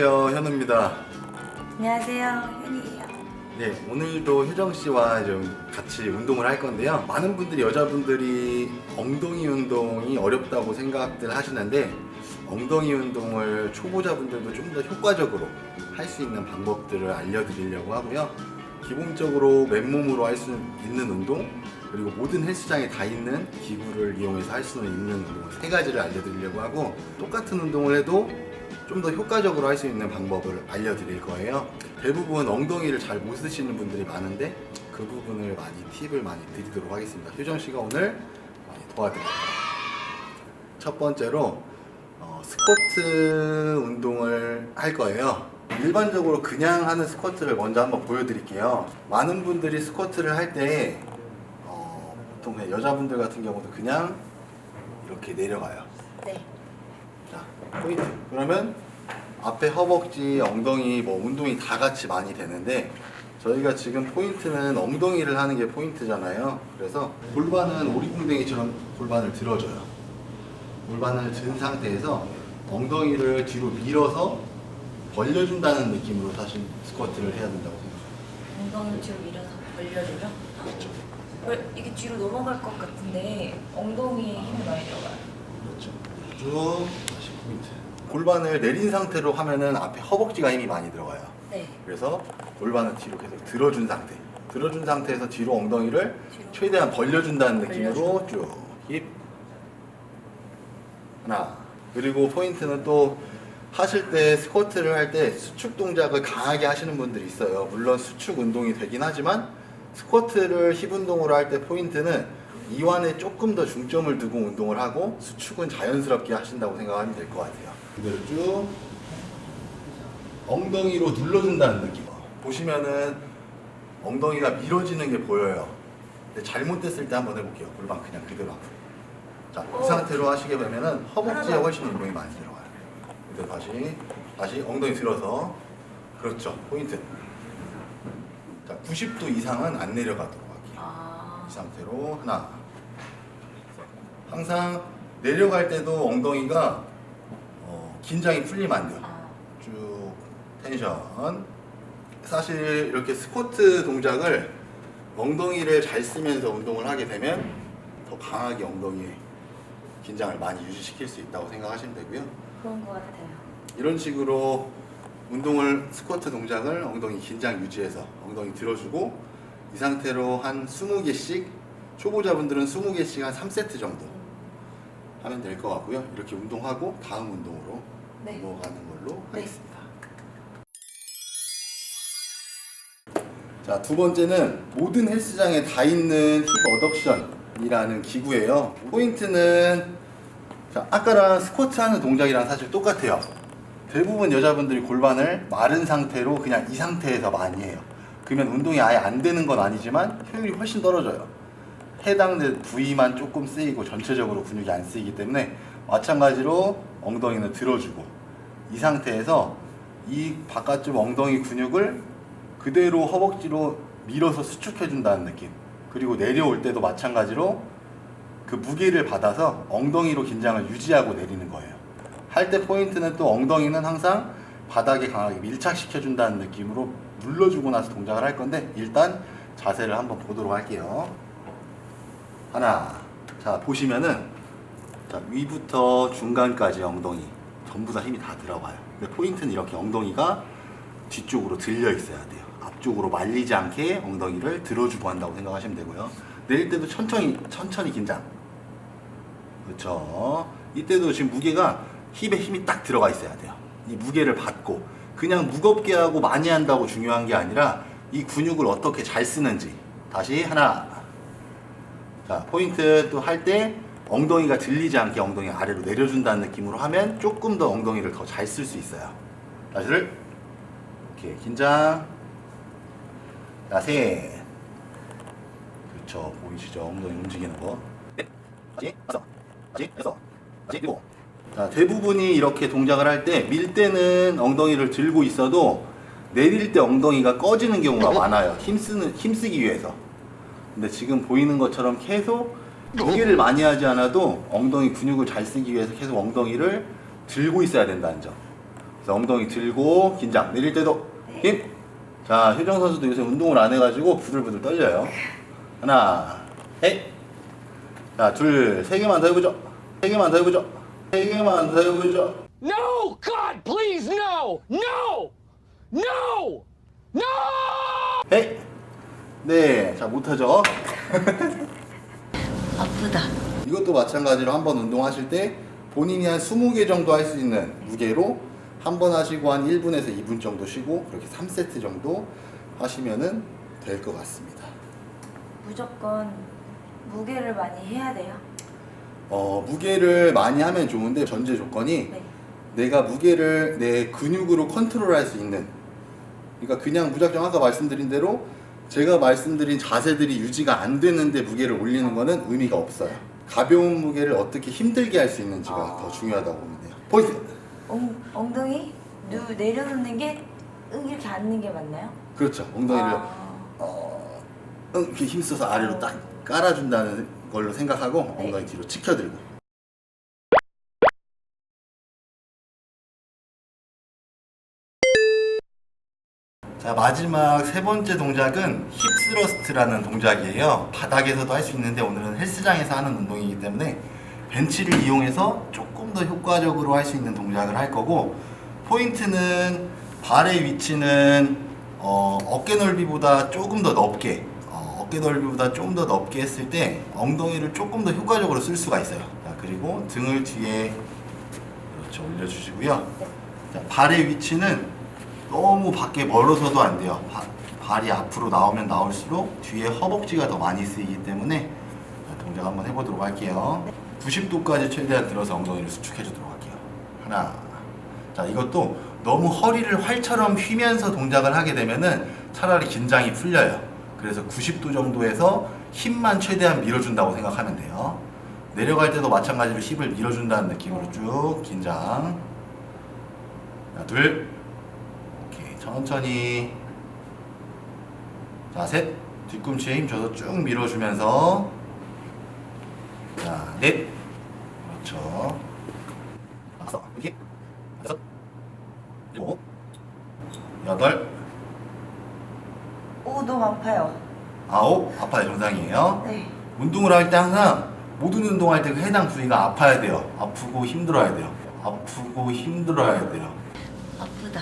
안녕하세요 현우입니다. 안녕하세요, 현이에요. 네 오늘도 효정 씨와 좀 같이 운동을 할 건데요. 많은 분들이 여자분들이 엉덩이 운동이 어렵다고 생각들 하시는데 엉덩이 운동을 초보자분들도 좀 더 효과적으로 할 수 있는 방법들을 알려드리려고 하고요. 기본적으로 맨몸으로 할 수 있는 운동 그리고 모든 헬스장에 다 있는 기구를 이용해서 할 수 있는 운동 세 가지를 알려드리려고 하고 똑같은 운동을 해도 좀 더 효과적으로 할 수 있는 방법을 알려드릴 거예요. 대부분 엉덩이를 잘 못 쓰시는 분들이 많은데 그 부분을 많이 팁을 많이 드리도록 하겠습니다. 효정 씨가 오늘 많이 도와드릴게요. 첫 번째로 어, 스쿼트 운동을 할 거예요. 일반적으로 그냥 하는 스쿼트를 먼저 한번 보여드릴게요. 많은 분들이 스쿼트를 할때 어, 보통 여자분들 같은 경우도 그냥 이렇게 내려가요. 네. 그러면 앞에 허벅지, 엉덩이, 뭐 운동이 다 같이 많이 되는데 저희가 지금 포인트는 엉덩이를 하는 게 포인트잖아요. 그래서 골반은 오리궁뎅이처럼 골반을 들어줘요. 골반을 든 상태에서 엉덩이를 뒤로 밀어서 벌려준다는 느낌으로 사실 스쿼트를 해야 된다고 생각해요. 엉덩이를 뒤로 밀어서 벌려주죠? 그렇죠. 왜 이게 뒤로 넘어갈 것 같은데 엉덩이에 힘이 많이 들어가요. 그렇죠. 쭉 골반을 내린 상태로 하면은 앞에 허벅지가 힘이 많이 들어가요. 네. 그래서 골반을 뒤로 계속 들어준 상태. 들어준 상태에서 뒤로 엉덩이를 뒤로. 최대한 벌려준다는 느낌으로 쭉 힙. 하나. 그리고 포인트는 또 하실 때 스쿼트를 할 때 수축 동작을 강하게 하시는 분들이 있어요. 물론 수축 운동이 되긴 하지만 스쿼트를 힙 운동으로 할 때 포인트는 이완에 조금 더 중점을 두고 운동을 하고 수축은 자연스럽게 하신다고 생각하면 될 것 같아요. 그대로 쭉 엉덩이로 눌러준다는 느낌. 보시면은 엉덩이가 밀어지는 게 보여요. 근데 잘못됐을 때 한번 해볼게요. 골반 그냥 그대로 앞으로. 자, 이 어. 상태로 하시게 되면은 허벅지에 훨씬 운동이 많이 들어가요. 그대로 다시, 다시 엉덩이 들어서. 그렇죠. 포인트. 자, 90도 이상은 안 내려가도록. 이 상태로 하나. 항상 내려갈 때도 엉덩이가 어, 긴장이 풀리면 안 돼요. 아. 쭉 텐션. 사실 이렇게 스쿼트 동작을 엉덩이를 잘 쓰면서 운동을 하게 되면 더 강하게 엉덩이에 긴장을 많이 유지시킬 수 있다고 생각하시면 되고요. 그런 것 같아요. 이런 식으로 운동을 스쿼트 동작을 엉덩이 긴장 유지해서 엉덩이 들어주고 이 상태로 한 20개씩 초보자분들은 20개씩 한 3세트 정도 하면 될 것 같고요. 이렇게 운동하고 다음 운동으로 네. 넘어가는 걸로 네. 하겠습니다. 자, 두 번째는 모든 헬스장에 다 있는 힙 어덕션이라는 기구예요. 포인트는 자, 아까랑 스쿼트 하는 동작이랑 사실 똑같아요. 대부분 여자분들이 골반을 마른 상태로 그냥 이 상태에서 많이 해요. 그러면 운동이 아예 안 되는 건 아니지만 효율이 훨씬 떨어져요. 해당된 부위만 조금 쓰이고 전체적으로 근육이 안 쓰이기 때문에 마찬가지로 엉덩이는 들어주고 이 상태에서 이 바깥쪽 엉덩이 근육을 그대로 허벅지로 밀어서 수축해준다는 느낌. 그리고 내려올 때도 마찬가지로 그 무게를 받아서 엉덩이로 긴장을 유지하고 내리는 거예요. 할 때 포인트는 또 엉덩이는 항상 바닥에 강하게 밀착시켜준다는 느낌으로 눌러주고 나서 동작을 할 건데 일단 자세를 한번 보도록 할게요. 하나. 자, 보시면은 자, 위부터 중간까지 엉덩이 전부 다 힘이 다 들어가요. 근데 포인트는 이렇게 엉덩이가 뒤쪽으로 들려 있어야 돼요. 앞쪽으로 말리지 않게 엉덩이를 들어주고 한다고 생각하시면 되고요. 내릴 때도 천천히 천천히 긴장. 그렇죠. 이때도 지금 무게가 힙에 힘이 딱 들어가 있어야 돼요. 이 무게를 받고 그냥 무겁게 하고 많이 한다고 중요한 게 아니라 이 근육을 어떻게 잘 쓰는지. 다시 하나. 자, 포인트 또 할 때 엉덩이가 들리지 않게 엉덩이 아래로 내려준다는 느낌으로 하면 조금 더 엉덩이를 더 잘 쓸 수 있어요. 다시를 이렇게 긴장. 자, 셋. 그렇죠. 보이시죠? 엉덩이 움직이는 거. 넷, 다시, 다섯, 다시, 여섯, 다시, 일곱. 자, 대부분이 이렇게 동작을 할 때 밀 때는 엉덩이를 들고 있어도 내릴 때 엉덩이가 꺼지는 경우가 많아요. 힘쓰는, 힘쓰기 위해서. 근데 지금 보이는 것처럼 계속 무게를 많이 하지 않아도 엉덩이 근육을 잘 쓰기 위해서 계속 엉덩이를 들고 있어야 된다는 점. 자, 엉덩이 들고 긴장. 내릴 때도 힘. 자, 효정 선수도 요새 운동을 안 해가지고 부들부들 떨려요. 하나, 셋. 자, 둘, 세 개만 더 해보죠. 세 개만 더 해보죠. 해보죠. No! God, please, no! No! No! No! 셋. 네, 자 못하죠. 아프다. 이것도 마찬가지로 한 번 운동하실 때 본인이 한 20개 정도 할 수 있는 무게로 한 번 하시고 한 1분에서 2분 정도 쉬고 그렇게 3세트 정도 하시면은 될 것 같습니다. 무조건 무게를 많이 해야 돼요. 어, 무게를 많이 하면 좋은데 전제 조건이 네. 내가 무게를 내 근육으로 컨트롤할 수 있는 그러니까 그냥 무작정 아까 말씀드린 대로 제가 말씀드린 자세들이 유지가 안 되는데 무게를 올리는 거는 의미가 없어요. 가벼운 무게를 어떻게 힘들게 할 수 있는지가 아. 더 중요하다고 보면 돼요. 포인트. 엉, 엉덩이 누 내려놓는 게 응, 이렇게 앉는 게 맞나요? 그렇죠. 엉덩이를 아, 어, 응, 이렇게 힘써서 아래로 딱 깔아준다는 걸로 생각하고 네. 엉덩이 뒤로 치켜들고. 자 마지막 세 번째 동작은 힙스러스트라는 동작이에요. 바닥에서도 할 수 있는데 오늘은 헬스장에서 하는 운동이기 때문에 벤치를 이용해서 조금 더 효과적으로 할 수 있는 동작을 할 거고 포인트는 발의 위치는 어, 어깨 넓이보다 조금 더 넓게 어, 어깨 넓이보다 조금 더 넓게 했을 때 엉덩이를 조금 더 효과적으로 쓸 수가 있어요. 자, 그리고 등을 뒤에 그렇죠 올려주시고요. 자, 발의 위치는 너무 밖에 멀어서도 안 돼요. 바- 발이 앞으로 나오면 나올수록 뒤에 허벅지가 더 많이 쓰이기 때문에 자, 동작 한번 해보도록 할게요. 90도까지 최대한 들어서 엉덩이를 수축해 주도록 할게요. 하나. 자, 이것도 너무 허리를 활처럼 휘면서 동작을 하게 되면은 차라리 긴장이 풀려요. 그래서 90도 정도에서 힘만 최대한 밀어준다고 생각하면 돼요. 내려갈 때도 마찬가지로 힙을 밀어준다는 느낌으로 쭉 긴장. 자, 둘. 오케이. 천천히. 자, 셋. 뒤꿈치에 힘 줘서 쭉 밀어주면서. 자, 넷. 그렇죠. 다섯. 여섯. 일곱. 여덟. 오 너무 아파요. 아홉. 아파요. 정상이에요. 네. 운동을 할 때 항상 모든 운동할 때 그 해당 부위가 아파야 돼요. 아프고 힘들어야 돼요. 아프고 힘들어야 돼요. 아프다.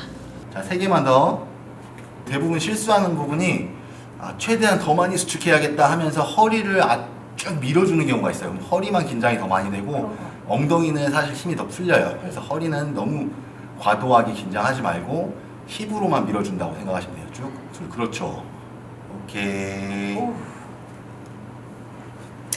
자, 세 개만 더. 대부분 실수하는 부분이 아, 최대한 더 많이 수축해야겠다 하면서 허리를 아, 쭉 밀어주는 경우가 있어요. 그럼 허리만 긴장이 더 많이 되고. 엉덩이는 사실 힘이 더 풀려요. 그래서 허리는 너무 과도하게 긴장하지 말고 힙으로만 밀어준다고 생각하시면 돼요. 쭉. 둘, 그렇죠. 오케이. 오.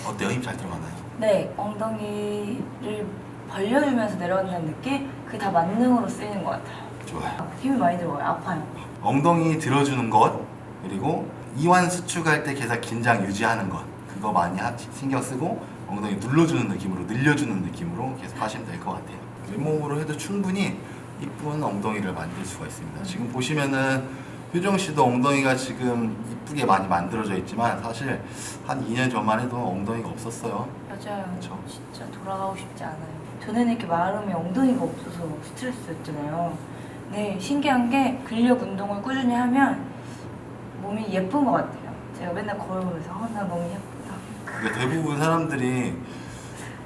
어때요? 힘 잘 들어가나요? 네, 엉덩이를 벌려주면서 내려간다는 느낌? 그게 다 만능으로 쓰이는 것 같아요. 좋아요. 힘이 많이 들어가요. 아파요. 엉덩이 들어주는 것 그리고 이완 수축할 때 계속 긴장 유지하는 것 그거 많이 하- 신경 쓰고 엉덩이 눌러주는 느낌으로 늘려주는 느낌으로 계속 하시면 될 것 같아요 왼몸으로 해도 충분히 이쁜 엉덩이를 만들 수가 있습니다 지금 보시면은 효정 씨도 엉덩이가 지금 이쁘게 많이 만들어져 있지만 사실 한 2년 전만 해도 엉덩이가 없었어요 맞아요. 그쵸. 진짜 돌아가고 싶지 않아요. 전에는 이렇게 마름에 엉덩이가 없어서 스트레스였잖아요. 네, 신기한 게 근력 운동을 꾸준히 하면 몸이 예쁜 것 같아요. 제가 맨날 거울 보면서 어, 나 너무 예쁘다. 그러니까 대부분 사람들이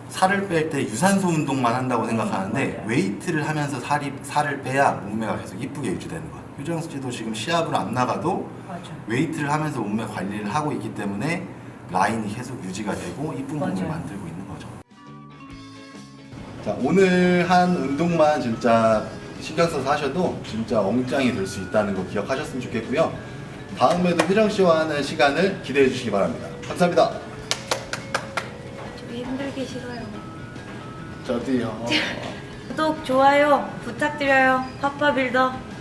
살을 뺄 때 유산소 운동만 한다고 생각하는데 맞아요. 웨이트를 하면서 살이 살을 빼야 몸매가 계속 이쁘게 유지되는 거야. 효정 씨도 지금 시합을 안 나가도 맞아요. 웨이트를 하면서 몸매 관리를 하고 있기 때문에 라인이 계속 유지가 되고 이쁜 몸을 맞아요. 만들고 있는 거죠. 자 오늘 한 운동만 진짜 신경 써서 하셔도 진짜 엉짱이 될 수 있다는 거 기억하셨으면 좋겠고요. 다음에도 효정 씨와 하는 시간을 기대해 주시기 바랍니다. 감사합니다. 저 힘들기 싫어요. 저도요. 구독, 좋아요 부탁드려요. 파파빌더.